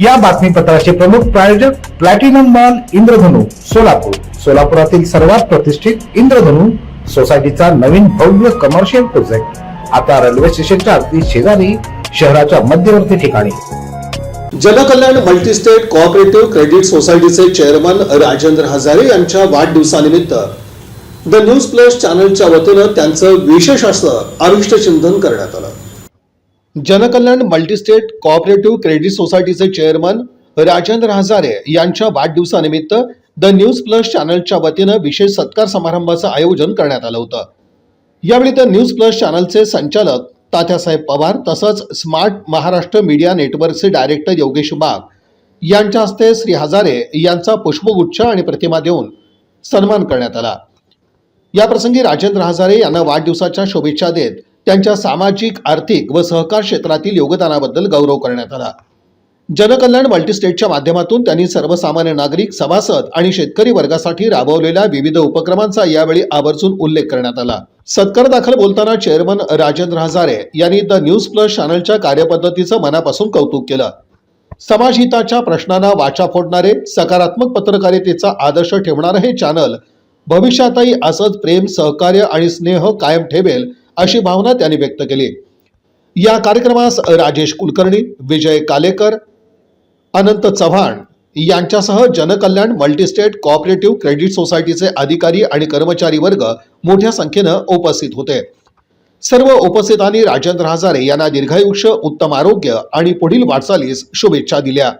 या बातमीपत्राचे प्रमुख प्रायोजक प्लॅटिनम मॉल इंद्रधनु सोलापूर. सोलापुरातील सर्वात प्रतिष्ठित इंद्रधनु सोसायटीचा नवीन भव्य कमर्शियल प्रोजेक्ट आता रेल्वे स्टेशनच्या अगदी शेजारी शहराच्या मध्यवर्ती ठिकाणी. जनकल्याण मल्टीस्टेट कोऑपरेटिव्ह क्रेडिट सोसायटीचे चेअरमन राजेंद्र हजारे यांच्या वाढदिवसानिमित्त द न्यूज प्लस चॅनलच्या वतीनं त्यांचं विशेष असं आविष्टचिंतन करण्यात आलं. जनकल्याण मल्टीस्टेट कॉपरेटिव्ह क्रेडिट सोसायटीचे चेअरमन राजेंद्र हजारे यांच्या वाढदिवसानिमित्त द न्यूज प्लस चॅनलच्या वतीनं विशेष सत्कार समारंभाचं आयोजन करण्यात आलं होतं. यावेळी द न्यूज प्लस चॅनलचे संचालक तात्यासाहेब पवार तसंच स्मार्ट महाराष्ट्र मीडिया नेटवर्कचे डायरेक्टर योगेश बाग यांच्या हस्ते श्री हजारे यांचा पुष्पगुच्छ आणि प्रतिमा देऊन सन्मान करण्यात आला. याप्रसंगी राजेंद्र हजारे यांना वाढदिवसाच्या शुभेच्छा देत त्यांच्या सामाजिक आर्थिक व सहकार क्षेत्रातील योगदानाबद्दल गौरव करण्यात आला. जनकल्याण मल्टीस्टेटच्या माध्यमातून त्यांनी सर्वसामान्य नागरिक सभासद आणि शेतकरी वर्गासाठी राबवलेल्या विविध उपक्रमांचा यावेळी आवर्जून उल्लेख करण्यात आला. सत्कार दाखल बोलताना चेअरमन राजेंद्र हजारे यांनी द न्यूज प्लस चॅनलच्या कार्यपद्धतीचं मनापासून कौतुक केलं. समाजहिताच्या प्रश्नांना वाचा फोडणारे सकारात्मक पत्रकारितेचा आदर्श ठेवणारं हे चॅनल भविष्यातही असंच प्रेम सहकार्य आणि स्नेह कायम ठेवेल अशी भावना त्यांनी व्यक्त केली. या कार्यक्रमास राजेश कुलकर्णी विजय कालेकर अनंत चव्हाण यांच्यासह जनकल्याण मल्टीस्टेट कॉपरेटिव्ह क्रेडिट सोसायटीचे अधिकारी आणि कर्मचारी वर्ग मोठ्या संख्येनं उपस्थित होते. सर्व उपस्थितांनी राजेंद्र हजारे यांना दीर्घायुष्य उत्तम आरोग्य आणि पुढील वाटचालीस शुभेच्छा दिल्या.